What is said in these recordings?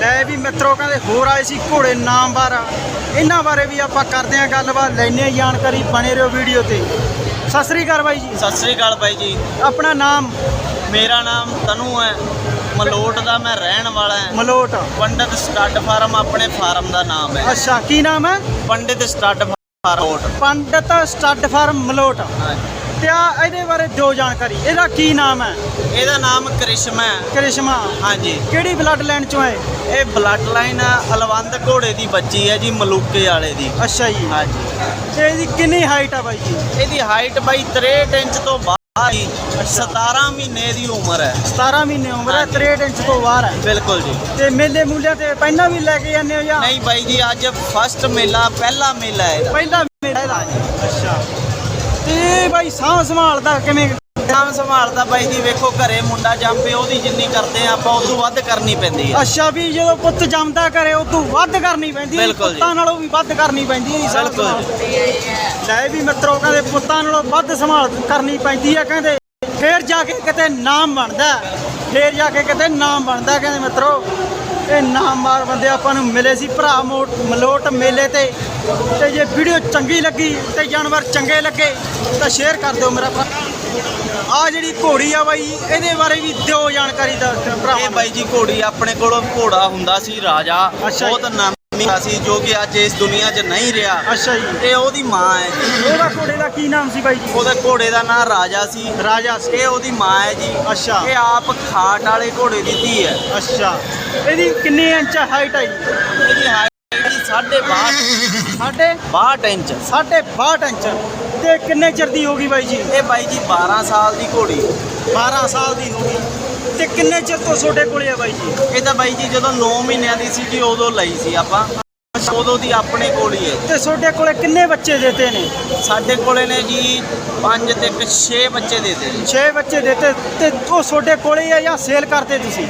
ਲੈ ਵੀ ਮਿੱਤਰੋ ਕਹਿੰਦੇ ਹੋਰ ਆਏ ਸੀ ਘੋੜੇ ਨਾਮਵਾਰ ਇਹਨਾਂ ਬਾਰੇ ਵੀ ਆਪਾਂ ਕਰਦੇ ਆਂ ਗੱਲਬਾਤ ਲੈਨੇ ਆਂ ਜਾਣਕਾਰੀ ਬਣੇ ਰਹੋ ਵੀਡੀਓ ਤੇ। ਸਤਿ ਸ੍ਰੀ ਅਕਾਲ ਬਾਈ ਜੀ। ਸਤਿ ਸ੍ਰੀ ਅਕਾਲ ਬਾਈ ਜੀ। ਆਪਣਾ ਨਾਮ? ਮੇਰਾ ਨਾਮ ਤਨੂ ਹੈ। ਮਲੋਟ ਦਾ ਮੈਂ ਰਹਿਣ ਵਾਲਾ ਹਾਂ। ਮਲੋਟ। ਪੰਡਿਤ ਸਟੱਡ ਫਾਰਮ ਆਪਣੇ ਫਾਰਮ ਦਾ ਨਾਮ ਹੈ। ਅੱਛਾ ਕੀ ਨਾਮ ਹੈ? Pandit stud farm Pandit stud farm Malout. ਤੇ ਆ ਇਹਦੇ ਬਾਰੇ ਦਿਓ ਜਾਣਕਾਰੀ। ਇਹਦਾ ਕੀ ਨਾਮ ਹੈ? ਇਹਦਾ ਨਾਮ ਕ੍ਰਿਸ਼ਮਾ ਹੈ। ਕ੍ਰਿਸ਼ਮਾ। ਹਾਂਜੀ। ਕਿਹੜੀ ਬਲੱਡ ਲਾਈਨ ਚੋਂ ਹੈ? ਇਹ ਬਲੱਡ ਲਾਈਨ ਅਲਵੰਦ ਘੋੜੇ ਦੀ ਬੱਚੀ ਹੈ ਜੀ ਮਲੂਕੇ ਵਾਲੇ ਦੀ। ਅੱਛਾ ਜੀ। ਹਾਂਜੀ। ਤੇ ਇਹਦੀ ਕਿੰਨੀ ਹਾਈਟ ਆ ਬਾਈ ਜੀ? ਇਹਦੀ ਹਾਈਟ ਬਾਈ 63 ਇੰਚ ਤੋਂ ਬਾਹਰ ਹੀ 17 ਮਹੀਨੇ ਦੀ ਉਮਰ ਹੈ। 17 ਮਹੀਨੇ ਉਮਰ ਹੈ ਹਾਂਜੀ। 63 ਇੰਚ ਤੋਂ ਬਾਹਰ ਹੈ। ਬਿਲਕੁਲ ਜੀ। ਤੇ ਮੇਲੇ ਮੂਲਿਆਂ ਤੇ ਪਹਿਲਾਂ ਵੀ ਲੈ ਕੇ ਜਾਂਦੇ ਹੋ ਜਾਂ? ਨਹੀਂ ਬਾਈ ਜੀ ਅੱਜ ਫਸਟ ਮੇਲਾ ਪਹਿਲਾ ਮੇਲਾ ਹੈ ਇਹਦਾ। ਪਹਿਲਾ ਮੇਲਾ ਇਹਦਾ। ਅੱਛਾ। ਤੇ ਬਾਈ ਸਾਂਭ ਸੰਭਾਲਦਾ ਕਿਵੇਂ ਨਾਮ ਸੰਭਾਲਦਾ ਬਾਈ ਜੀ ਵੇਖੋ ਘਰੇ ਮੁੰਡਾ ਜੰਮੇ ਉਹਦੀ ਜਿੰਨੀ ਕਰਦੇ ਆ ਆਪਾਂ ਉਦੋਂ ਵੱਧ ਕਰਨੀ ਪੈਂਦੀ ਹੈ ਅੱਛਾ ਵੀ ਜਦੋਂ ਪੁੱਤ ਜੰਮਦਾ ਕਰੇ ਉਹ ਤੋਂ ਵੱਧ ਕਰਨੀ ਪੈਂਦੀ ਹੈ ਬਿਲਕੁਲ ਜੀ। ਪੁੱਤਾਂ ਨਾਲੋਂ ਵੀ ਵੱਧ ਕਰਨੀ ਪੈਂਦੀ ਹੈ ਜੀ ਸਾਂਭ ਬਿਲਕੁਲ ਸੰਭਾਲ। ਲੈ ਵੀ ਮਿੱਤਰੋ ਕਹਿੰਦੇ ਪੁੱਤਾਂ ਨਾਲੋਂ ਵੱਧ ਸੰਭਾਲ ਕਰਨੀ ਪੈਂਦੀ ਹੈ ਕਹਿੰਦੇ ਫੇਰ ਜਾ ਕੇ ਕਿਤੇ ਨਾਮ ਬਣਦਾ ਹੈ। ਫੇਰ ਜਾ ਕੇ ਕਿਤੇ ਨਾਮ ਬਣਦਾ ਹੈ ਕਹਿੰਦੇ ਮਿੱਤਰੋ ਇਹ ਨਾਮਵਾਰ ਬੰਦੇ ਆਪਾਂ ਨੂੰ ਮਿਲੇ ਸੀ ਭਰਾ ਮੋਟ ਮਲੋਟ ਮੇਲੇ ਤੇ ਤੇ ਜੇ ਵੀਡੀਓ ਚੰਗੀ ਲੱਗੀ ਤੇ ਜਾਨਵਰ ਚੰਗੇ ਲੱਗੇ ਤਾਂ ਸ਼ੇਅਰ ਕਰ ਦਿਓ ਮੇਰਾ ਭਰਾ। ਆ ਜਿਹੜੀ ਘੋੜੀ ਆ ਬਾਈ ਇਹਦੇ ਬਾਰੇ ਵੀ ਦਿਓ ਜਾਣਕਾਰੀ ਦਾ ਭਰਾ ਇਹ ਬਾਈ ਜੀ ਘੋੜੀ ਆਪਣੇ ਕੋਲ ਘੋੜਾ ਹੁੰਦਾ ਸੀ ਰਾਜਾ। ਬਹੁਤ ਨਾਮੀ ਸੀ ਜੋ ਕਿ ਅੱਜ ਇਸ ਦੁਨੀਆ 'ਚ ਨਹੀਂ ਰਿਹਾ। ਅੱਛਾ ਜੀ। ਇਹ ਉਹਦੀ ਮਾਂ ਹੈ ਉਹਦਾ ਘੋੜੇ ਦਾ ਕੀ ਨਾਮ ਸੀ ਬਾਈ ਜੀ? ਉਹਦੇ ਘੋੜੇ ਦਾ ਨਾਂ ਰਾਜਾ ਸੀ। ਰਾਜਾ ਸੀ। ਇਹ ਉਹਦੀ ਮਾਂ ਹੈ ਜੀ। ਅੱਛਾ। ਇਹ ਆਪ ਖਾਟ ਵਾਲੇ ਘੋੜੇ ਦੀ ਧੀ ਹੈ। ਅੱਛਾ। ਇਹਦੀ ਕਿੰਨੀ ਇੰਚ ਹਾਈਟ ਹੈ ਜੀ? ਇਹਦੀ ਹਾਈਟ ਜੀ 62 ਸਾਡੇ 62 ਇੰਚ ਸਾਢੇ 62 ਇੰਚ ਤੇ ਕਿੰਨੇ ਚਿਰ ਦੀ ਹੋ ਗਈ ਬਾਈ ਜੀ? ਇਹ ਬਾਈ ਜੀ 12 ਸਾਲ ਦੀ ਘੋੜੀ। 12 ਸਾਲ ਦੀ ਹੋ ਗਈ। ਤੇ ਕਿੰਨੇ ਚਿਰ ਤੋਂ ਤੁਹਾਡੇ ਕੋਲੇ ਆ ਬਾਈ ਜੀ? ਇਹ ਤਾਂ ਬਾਈ ਜੀ ਜਦੋਂ 9 ਮਹੀਨਿਆਂ ਦੀ ਸੀ ਜੀ ਉਦੋਂ ਲਈ ਸੀ ਆਪਾਂ। ਉਦੋਂ ਦੀ ਆਪਣੇ ਕੋਲ ਹੀ ਹੈ ਤੇ ਤੁਹਾਡੇ ਕੋਲੇ ਕਿੰਨੇ ਬੱਚੇ ਦਿੱਤੇ ਨੇ? ਸਾਡੇ ਕੋਲੇ ਨੇ ਜੀ 5 ਤੇ 6 ਬੱਚੇ ਦੇ ਦੇ 6 ਬੱਚੇ ਦਿੱਤੇ। ਤੇ ਉਹ ਤੁਹਾਡੇ ਕੋਲੇ ਆ ਜਾਂ ਸੇਲ ਕਰਦੇ ਤੁਸੀਂ?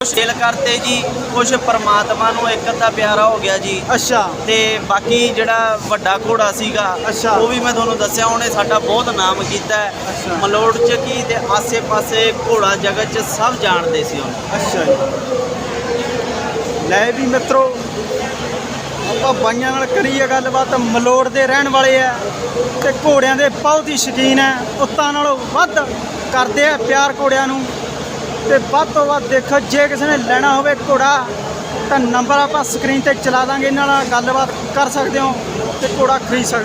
ਕੁਛ ਦਿਲ ਕਰਤੇ ਜੀ ਕੁਛ ਪਰਮਾਤਮਾ ਨੂੰ ਇੱਕ ਅੱਧਾ ਪਿਆਰਾ ਹੋ ਗਿਆ ਜੀ। ਅੱਛਾ। ਤੇ ਬਾਕੀ ਜਿਹੜਾ ਵੱਡਾ ਘੋੜਾ ਸੀਗਾ ਅੱਛਾ। ਉਹ ਵੀ ਮੈਂ ਤੁਹਾਨੂੰ ਦੱਸਿਆ ਉਹਨੇ ਸਾਡਾ ਬਹੁਤ ਨਾਮ ਕੀਤਾ ਹੈ। ਅੱਛਾ। ਮਲੋੜ ਚ ਕੀ ਤੇ ਆਸੇ-ਪਾਸੇ ਘੋੜਾ ਜਗਤ ਚ ਸਭ ਜਾਣਦੇ ਸੀ ਉਹਨੂੰ। ਅੱਛਾ ਜੀ। ਲੈ ਵੀ ਮਿੱਤਰੋ ਆਪਾਂ ਬਾਈਆਂ ਨਾਲ ਕਰੀਏ ਗੱਲਬਾਤ ਮਲੋੜ ਦੇ ਰਹਿਣ ਵਾਲੇ ਆ ਤੇ ਘੋੜਿਆਂ ਦੇ ਬਹੁਤ ਹੀ ਸ਼ੌਕੀਨ ਆ ਪੁੱਤਾਂ ਨਾਲੋਂ ਵੱਧ ਕਰਦੇ ਆ ਪਿਆਰ ਘੋੜਿਆਂ ਨੂੰ। ਤੇ ਵੱਧ ਤੋਂ ਵੱਧ ਦੇਖੋ, ਜੇ ਕਿਸੇ ਨੇ ਲੈਣਾ ਹੋਵੇ ਘੋੜਾ, ਤਾਂ ਨੰਬਰ ਆਪਾਂ ਸਕਰੀਨ ਤੇ ਚਲਾ ਦਾਂਗੇ। ਇਹਨਾਂ ਨਾਲ ਗੱਲਬਾਤ ਕਰ ਸਕਦੇ ਹੋ ਤੇ ਘੋੜਾ ਖਰੀਦ ਸਕਦੇ